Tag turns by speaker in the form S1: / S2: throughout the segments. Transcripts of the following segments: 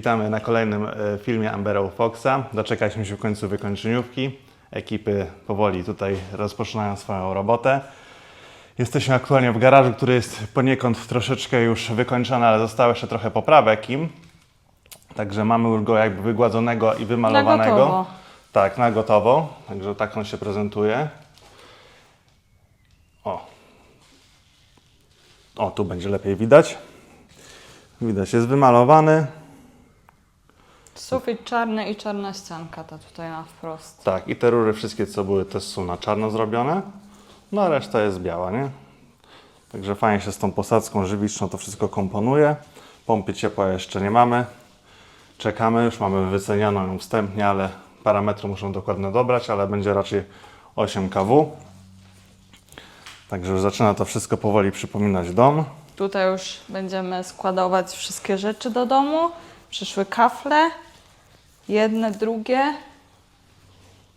S1: Witamy na kolejnym e, filmie Amberą Foxa. Doczekaliśmy się w końcu wykończeniówki. Ekipy powoli tutaj rozpoczynają swoją robotę. Jesteśmy aktualnie w garażu, który jest poniekąd troszeczkę już wykończony, ale zostało jeszcze trochę poprawek im. Także mamy już go jakby wygładzonego i wymalowanego.
S2: Na gotowo.
S1: Tak, na gotowo. Także tak on się prezentuje. O. O, tu będzie lepiej widać. Widać, jest wymalowany.
S2: Sufit czarny i czarna ścianka ta tutaj na wprost.
S1: Tak, i te rury wszystkie, co były, też są na czarno zrobione. No a reszta jest biała, nie? Także fajnie się z tą posadzką żywiczną to wszystko komponuje. Pompy ciepła jeszcze nie mamy. Czekamy, już mamy wycenianą ją wstępnie, ale parametry muszą dokładnie dobrać, ale będzie raczej 8 kW. Także już zaczyna to wszystko powoli przypominać dom.
S2: Tutaj już będziemy składować wszystkie rzeczy do domu. Przyszły kafle. Jedne, drugie.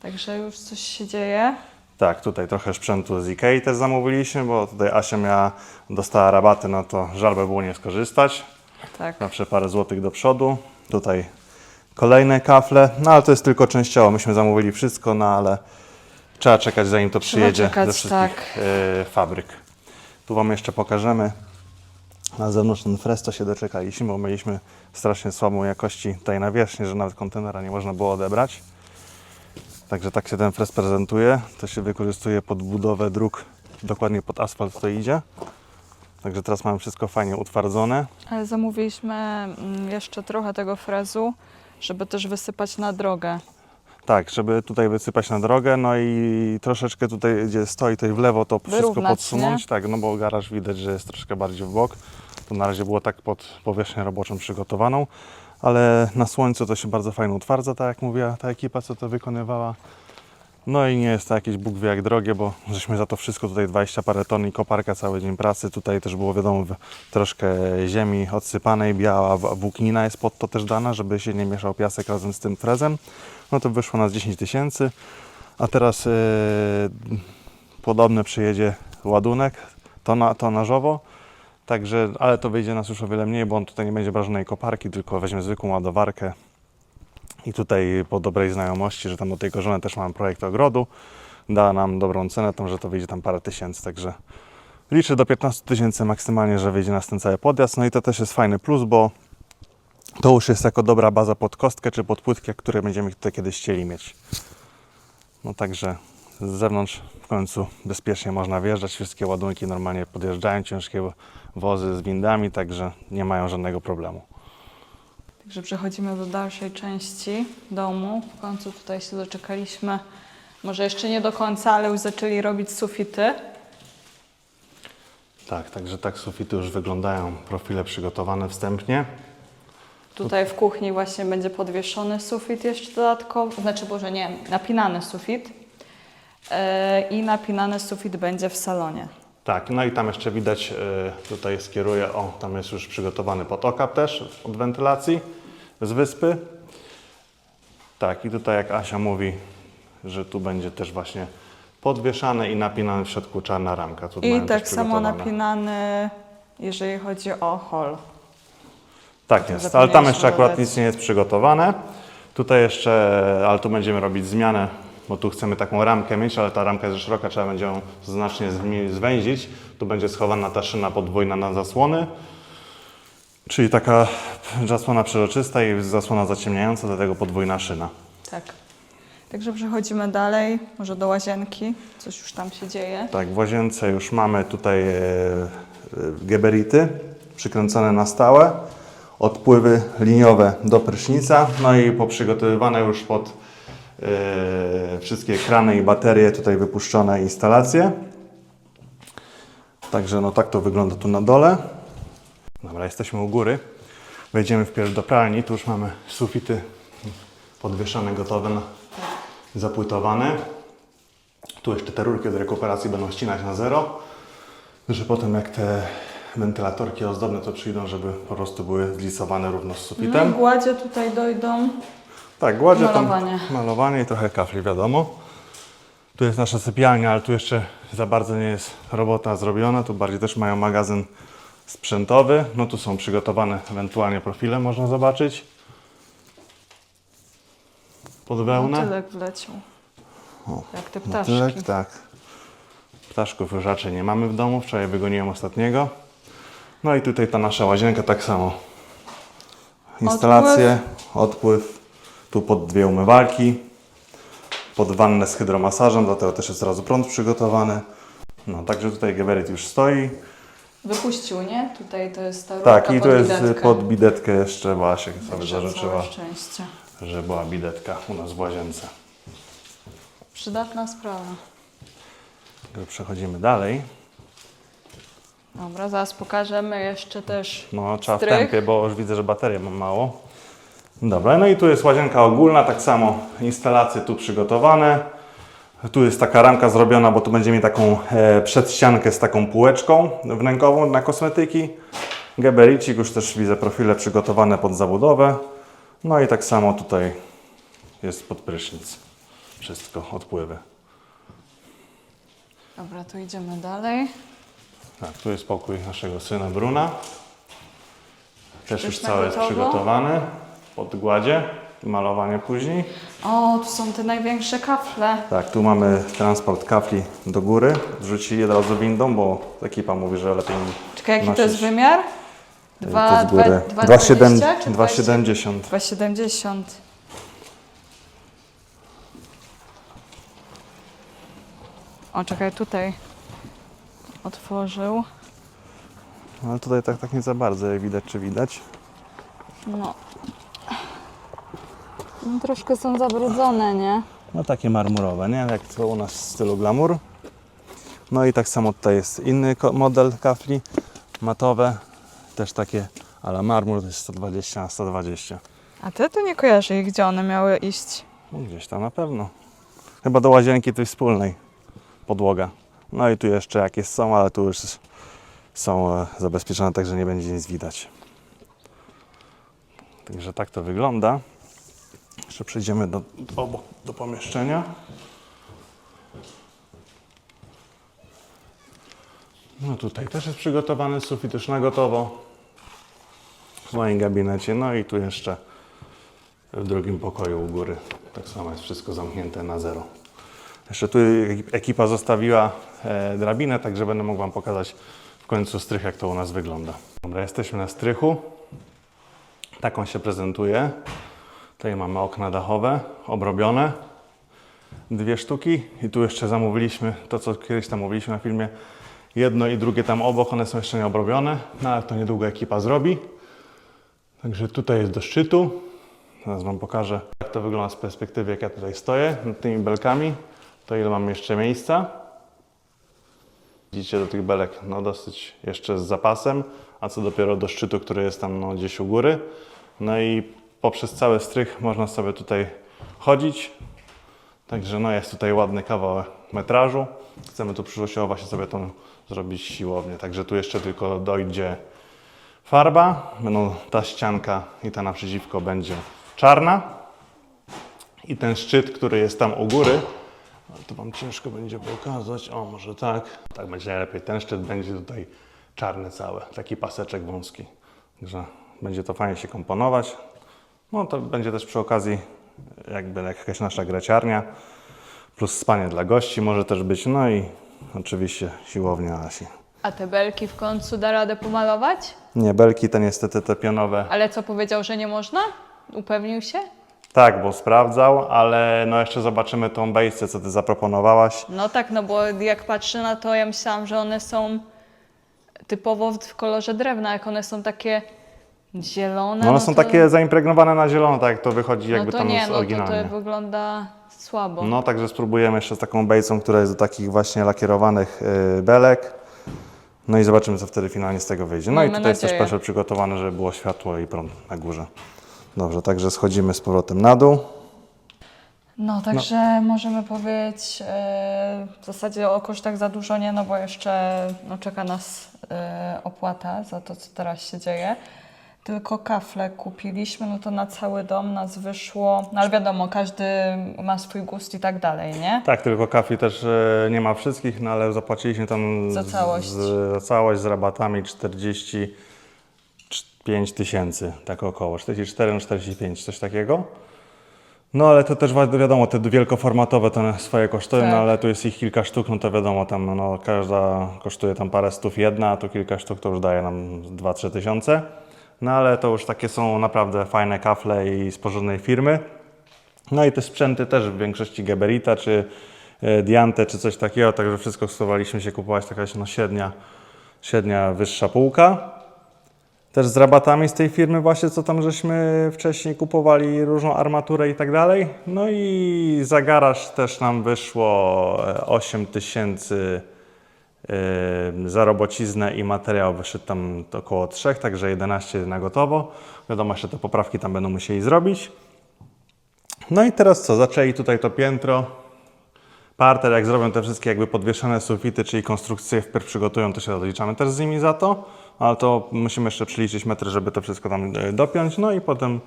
S2: Także już coś się dzieje.
S1: Tak, tutaj trochę sprzętu z Ikei też zamówiliśmy, bo tutaj Asia miała, dostała rabaty na to, żal by było nie skorzystać.
S2: Tak.
S1: Zawsze parę złotych do przodu. Tutaj kolejne kafle, no ale to jest tylko częściowo. Myśmy zamówili wszystko, no ale trzeba czekać zanim to przyjedzie
S2: czekać,
S1: ze wszystkich
S2: tak.
S1: e, fabryk. Tu Wam jeszcze pokażemy. Na zewnątrz ten fresto się doczekaliśmy, bo mieliśmy strasznie słabą jakości tutaj nawierzchnię, że nawet kontenera nie można było odebrać. Także tak się ten fres prezentuje. To się wykorzystuje pod budowę dróg, dokładnie pod asfalt to idzie. Także teraz mamy wszystko fajnie utwardzone.
S2: Ale zamówiliśmy mm, jeszcze trochę tego frezu, żeby też wysypać na drogę.
S1: Tak, żeby tutaj wysypać na drogę, no i troszeczkę tutaj, gdzie stoi tutaj w lewo, to wszystko
S2: Wyrównać,
S1: podsunąć.
S2: nie?
S1: Tak, no bo garaż widać, że jest troszkę bardziej w bok. To na razie było tak pod powierzchnię roboczą przygotowaną, ale na słońcu to się bardzo fajnie utwardza, tak jak mówiła ta ekipa, co to wykonywała. No i nie jest to jakieś Bóg wie jak drogie, bo żeśmy za to wszystko tutaj 20 parę ton i koparka cały dzień pracy. Tutaj też było wiadomo troszkę ziemi odsypanej, biała włóknina jest pod to też dana, żeby się nie mieszał piasek razem z tym frezem. No to wyszło nas 10 tysięcy, a teraz yy, podobny przyjedzie ładunek tona, tonażowo. Także, ale to wyjdzie nas już o wiele mniej, bo on tutaj nie będzie brał żadnej koparki, tylko weźmie zwykłą ładowarkę. I tutaj po dobrej znajomości, że tam do tej korzony też mam projekt ogrodu, da nam dobrą cenę, tam, że to wyjdzie tam parę tysięcy, także liczę do 15 tysięcy maksymalnie, że wyjdzie nas ten cały podjazd. No i to też jest fajny plus, bo to już jest jako dobra baza pod kostkę czy pod płytkę, które będziemy tutaj kiedyś chcieli mieć. No także z zewnątrz w końcu bezpiecznie można wjeżdżać. Wszystkie ładunki normalnie podjeżdżają, ciężkie wozy z windami, także nie mają żadnego problemu.
S2: Także przechodzimy do dalszej części domu. W końcu tutaj się doczekaliśmy. Może jeszcze nie do końca, ale już zaczęli robić sufity.
S1: Tak, także tak sufity już wyglądają, profile przygotowane wstępnie.
S2: Tutaj w kuchni właśnie będzie podwieszony sufit jeszcze dodatkowo, znaczy Boże nie, napinany sufit. Yy, I napinany sufit będzie w salonie.
S1: Tak, no i tam jeszcze widać, y, tutaj skieruję, o, tam jest już przygotowany potokap też od wentylacji z wyspy. Tak, i tutaj jak Asia mówi, że tu będzie też właśnie podwieszane i napinane w środku czarna ramka. Tu
S2: I tak samo napinany, jeżeli chodzi o hol.
S1: Tak jest, ale tam jeszcze akurat nic nie jest przygotowane. Tutaj jeszcze, ale tu będziemy robić zmianę, bo tu chcemy taką ramkę mieć, ale ta ramka jest za szeroka, trzeba będzie ją znacznie zwęzić. Tu będzie schowana ta szyna podwójna na zasłony, czyli taka zasłona przeroczysta i zasłona zaciemniająca, dlatego podwójna szyna.
S2: Tak. Także przechodzimy dalej, może do łazienki. Coś już tam się dzieje.
S1: Tak, w łazience już mamy tutaj e, e, geberity przykręcone na stałe, odpływy liniowe do prysznica, no i poprzygotowywane już pod e, wszystkie krany i baterie tutaj wypuszczone instalacje. Także no tak to wygląda tu na dole. Dobra, jesteśmy u góry. Wejdziemy wpierw do pralni, tu już mamy sufity podwieszane, gotowe, zapłytowane. Tu jeszcze te rurki od rekuperacji będą ścinać na zero, że potem jak te wentylatorki ozdobne to przyjdą, żeby po prostu były zlisowane równo z
S2: No i
S1: sufitem.
S2: gładzie tutaj dojdą.
S1: Tak, gładzie
S2: Malowanie.
S1: tam malowanie i trochę kafli, wiadomo. Tu jest nasza sypialnia, ale tu jeszcze za bardzo nie jest robota zrobiona. Tu bardziej też mają magazyn sprzętowy. No tu są przygotowane ewentualnie profile, można zobaczyć. Pod wełnę.
S2: Motylek wleciał. Jak te ptaszki.
S1: Motylek, tak. Ptaszków już raczej nie mamy w domu. Wczoraj wygoniłem ostatniego. No i tutaj ta nasza łazienka tak samo. Instalacje, odpływ. Tu pod dwie umywalki. Pod wannę z hydromasażem, dlatego też jest od razu prąd przygotowany. No, także tutaj Geberit już stoi.
S2: Wypuścił, nie? Tutaj to jest ta
S1: Tak, i
S2: pod
S1: tu jest
S2: bidetkę.
S1: pod bidetkę jeszcze Basiek sobie zażyczyła,
S2: szczęście.
S1: że była bidetka u nas w łazience.
S2: Przydatna sprawa.
S1: Także Przechodzimy dalej.
S2: Dobra, zaraz pokażemy jeszcze też
S1: No, trzeba w
S2: strych.
S1: tempie, bo już widzę, że baterię mam mało. Dobra, no i tu jest łazienka ogólna, tak samo instalacje tu przygotowane. Tu jest taka ramka zrobiona, bo tu będzie mieć taką e, przedściankę z taką półeczką wnękową na kosmetyki. Gebericik, już też widzę profile przygotowane pod zabudowę. No i tak samo tutaj jest pod prysznic. Wszystko, odpływy.
S2: Dobra, to idziemy dalej.
S1: Tak, tu jest pokój naszego syna Bruna. Też już cały jest
S2: gotowo?
S1: przygotowany. Pod gładzie, malowanie później.
S2: O, tu są te największe kafle.
S1: Tak, tu mamy transport kafli do góry. Zrzucili od razu windą, bo ekipa mówi, że lepiej
S2: Czekaj, jaki to
S1: nosić,
S2: jest wymiar? Dwa-
S1: to z góry.
S2: dwa- dwa
S1: 2,7
S2: dwadzieścia czy
S1: 2,70.
S2: 2,70. O, czekaj, tutaj otworzył.
S1: Ale tutaj tak, tak nie za bardzo, jak widać, czy widać.
S2: No. no. Troszkę są zabrudzone, nie?
S1: No takie marmurowe, nie? Jak to u nas w stylu glamour. No i tak samo tutaj jest inny model kafli matowe. Też takie, ale marmur to jest 120 na 120.
S2: A ty to nie kojarzy ich, gdzie one miały iść.
S1: No gdzieś tam na pewno. Chyba do łazienki tej wspólnej podłoga. No i tu jeszcze jakieś są, ale tu już są e, zabezpieczone, także nie będzie nic widać. Także tak to wygląda. Jeszcze przejdziemy do, obok, do pomieszczenia. No tutaj też jest przygotowany sufit już na gotowo w moim gabinecie. No i tu jeszcze w drugim pokoju u góry. Tak samo jest wszystko zamknięte na zero. Jeszcze tu ekipa zostawiła e, drabinę, także będę mógł Wam pokazać w końcu strych, jak to u nas wygląda. Dobra, jesteśmy na strychu. Tak on się prezentuje. Tutaj mamy okna dachowe, obrobione. Dwie sztuki i tu jeszcze zamówiliśmy to, co kiedyś tam mówiliśmy na filmie. Jedno i drugie tam obok, one są jeszcze nie obrobione, no ale to niedługo ekipa zrobi. Także tutaj jest do szczytu. Zaraz Wam pokażę, jak to wygląda z perspektywy, jak ja tutaj stoję nad tymi belkami. To ile mam jeszcze miejsca. Widzicie do tych belek no dosyć jeszcze z zapasem, a co dopiero do szczytu, który jest tam no, gdzieś u góry. No i poprzez cały strych można sobie tutaj chodzić. Także no jest tutaj ładny kawał metrażu. Chcemy tu przyszłościowo właśnie sobie tą zrobić siłownię. Także tu jeszcze tylko dojdzie farba. Będą ta ścianka i ta naprzeciwko będzie czarna. I ten szczyt, który jest tam u góry, ale to Wam ciężko będzie pokazać. O, może tak. Tak będzie najlepiej. Ten szczyt będzie tutaj czarny cały, taki paseczek wąski. Także będzie to fajnie się komponować. No to będzie też przy okazji jakby jakaś nasza graciarnia, plus spanie dla gości może też być. No i oczywiście siłownia Asi.
S2: A te belki w końcu da radę pomalować?
S1: Nie, belki te niestety te pionowe
S2: Ale co powiedział, że nie można? Upewnił się?
S1: Tak, bo sprawdzał, ale no jeszcze zobaczymy tą bejsce, co ty zaproponowałaś.
S2: No tak, no bo jak patrzę na to, ja myślałam, że one są typowo w kolorze drewna, jak one są takie zielone.
S1: No one są
S2: to,
S1: takie zaimpregnowane na zielono, tak jak to wychodzi
S2: No
S1: jakby
S2: to
S1: tam
S2: nie,
S1: z
S2: no to,
S1: oryginalnie.
S2: to wygląda słabo.
S1: No także spróbujemy jeszcze z taką bejsą, która jest do takich właśnie lakierowanych y, belek. No i zobaczymy, co wtedy finalnie z tego wyjdzie. No i
S2: Mamy
S1: tutaj jest też
S2: nadzieję.
S1: peszel przygotowany, żeby było światło i prąd na górze. Dobrze, także schodzimy z powrotem na dół.
S2: No, także możemy powiedzieć e, w zasadzie o kosztach za dużo nie, no bo jeszcze no, czeka nas e, opłata za to, co teraz się dzieje. tylko kafle kupiliśmy, no to na cały dom nas wyszło, no ale wiadomo, każdy ma swój gust i tak dalej, nie?
S1: Tak, tylko kafli też e, nie ma wszystkich, no ale zapłaciliśmy tam
S2: Za całość.
S1: Z, za całość z rabatami 45 tysięcy, tak około, 44 na 45, coś takiego. No ale to też wi- wiadomo, te wielkoformatowe to swoje kosztują,
S2: Tak.
S1: no ale tu jest ich kilka sztuk, no to wiadomo, tam no, każda kosztuje tam parę stów jedna, a tu kilka sztuk to już daje nam 2-3 tysiące. No ale to już takie są naprawdę fajne kafle i z porządnej firmy. No i te sprzęty też w większości Geberita czy e, Diante czy coś takiego, także wszystko stosowaliśmy się kupować taka no, średnia, średnia wyższa półka. Też z rabatami z tej firmy właśnie, co tam żeśmy wcześniej kupowali, różną armaturę i tak dalej. No i za garaż też nam wyszło e, 8 tysięcy e, za robociznę i materiał wyszedł tam około 3, także 11 na gotowo. Wiadomo, jeszcze te poprawki tam będą musieli zrobić. No i teraz co? Zaczęli tutaj to piętro. Parter, jak zrobią te wszystkie jakby podwieszane sufity, czyli konstrukcje wpierw przygotują, to się odliczamy też z nimi za to, ale to musimy jeszcze przeliczyć metry, żeby to wszystko tam e, dopiąć. No i potem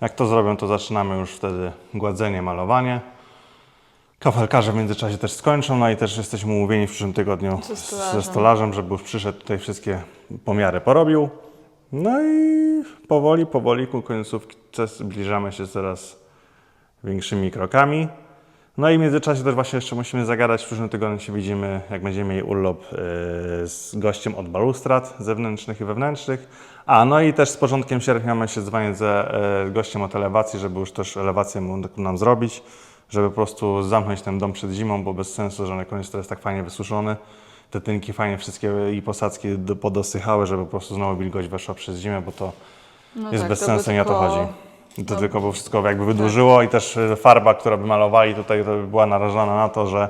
S1: jak to zrobią, to zaczynamy już wtedy gładzenie, malowanie. Kafelkarze w międzyczasie też skończą, no i też jesteśmy umówieni w przyszłym tygodniu
S2: Ze stolarzem.
S1: ze stolarzem, żeby już przyszedł tutaj wszystkie pomiary porobił. No i powoli, powoli ku końcówce zbliżamy się coraz większymi krokami. No i w międzyczasie też właśnie jeszcze musimy zagadać. W przyszłym tygodniu się widzimy, jak będziemy mieli urlop yy, z gościem od balustrad zewnętrznych i wewnętrznych. A, no i też z porządkiem sierpnia mamy się dzwonić ze yy, gościem od elewacji, żeby już też elewację nam zrobić, żeby po prostu zamknąć ten dom przed zimą, bo bez sensu, że na koniec to jest tak fajnie wysuszony. Te tynki fajnie wszystkie i posadzki do- podosychały, żeby po prostu znowu wilgoć weszła przez zimę, bo to
S2: No
S1: jest
S2: tak,
S1: bez sensu, nie o to chodzi. To
S2: no.
S1: tylko by wszystko jakby wydłużyło i też e, farba, która by malowali tutaj, to by była narażona na to, że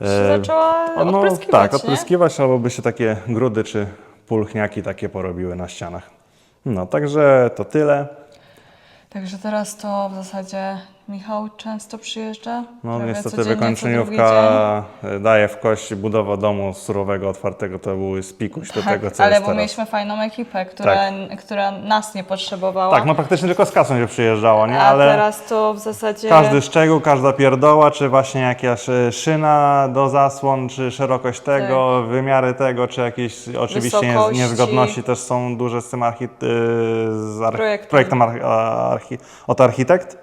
S2: Się
S1: e,
S2: zaczęła
S1: no,
S2: odpryskiwać,
S1: tak,
S2: nie?
S1: odpryskiwać, albo by się takie grudy czy pulchniaki takie porobiły na ścianach. No, także to tyle.
S2: Także teraz to w zasadzie Michał często przyjeżdża.
S1: No
S2: prawie
S1: niestety
S2: codziennie, co drugi
S1: wykończeniówka e, daje w kość budowa domu surowego, otwartego, to był spikuś do
S2: dzień.
S1: tego,
S2: Tak,
S1: co
S2: ale
S1: jest
S2: bo
S1: teraz.
S2: mieliśmy fajną ekipę, która, która nas nie potrzebowała.
S1: Tak, no praktycznie tylko z kasą się przyjeżdżało, nie?
S2: a
S1: Ale...
S2: teraz to w zasadzie...
S1: Każdy szczegół, każda pierdoła, czy właśnie jakaś e, szyna do zasłon, czy szerokość tego, wymiary tego, czy jakieś oczywiście
S2: Tak. Wysokości.
S1: niezgodności też są duże z tym archi, y, z
S2: Projektem.
S1: projektem archi, archi, od architekt.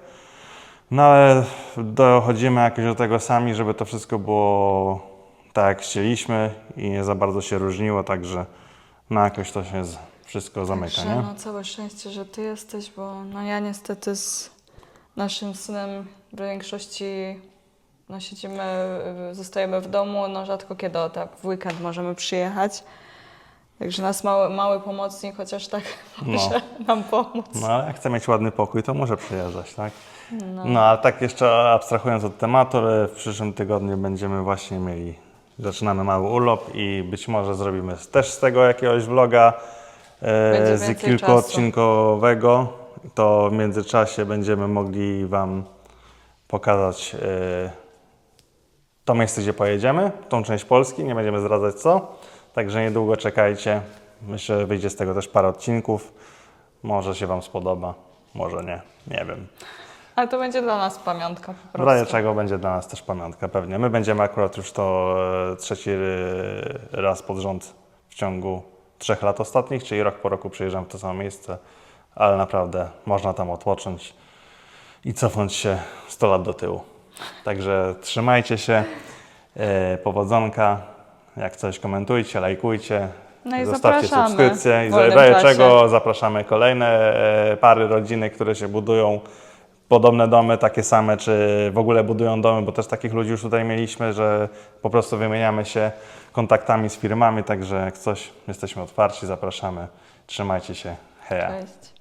S1: No ale dochodzimy jakoś do tego sami, żeby to wszystko było tak jak chcieliśmy i nie za bardzo się różniło, także no jakoś to się z- wszystko zamyka,
S2: Także,
S1: nie?
S2: no całe szczęście, że ty jesteś, bo no ja niestety z naszym synem w większości no siedzimy, y, zostajemy w domu, no rzadko kiedy o, tak w weekend możemy przyjechać. Także nas mały, mały pomocnik chociaż tak
S1: No.
S2: może nam pomóc.
S1: No ale jak chce mieć ładny pokój, to może przyjeżdżać, tak? No, a tak jeszcze abstrahując od tematu, w przyszłym tygodniu będziemy właśnie mieli, zaczynamy mały urlop i być może zrobimy też z tego jakiegoś vloga e, z kilkuodcinkowego. To w międzyczasie będziemy mogli Wam pokazać e, to miejsce, gdzie pojedziemy, tą część Polski, nie będziemy zdradzać co. Także niedługo czekajcie. Myślę, że wyjdzie z tego też parę odcinków. Może się Wam spodoba, może nie, nie wiem.
S2: Ale to będzie dla nas pamiątka po
S1: W razie
S2: prostu.
S1: czego będzie dla nas też pamiątka pewnie. My będziemy akurat już to e, trzeci raz pod rząd w ciągu trzech lat ostatnich, czyli rok po roku przyjeżdżam w to samo miejsce, ale naprawdę można tam odpocząć i cofnąć się 100 lat do tyłu. Także trzymajcie się, e, powodzonka, jak coś komentujcie, lajkujcie,
S2: No i
S1: zostawcie subskrypcję i
S2: czasie.
S1: czego zapraszamy kolejne e, pary, rodziny, które się budują podobne domy, takie same, czy w ogóle budują domy, bo też takich ludzi już tutaj mieliśmy, że po prostu wymieniamy się kontaktami z firmami, także jak coś, jesteśmy otwarci, zapraszamy. Trzymajcie się. Heja.
S2: Cześć.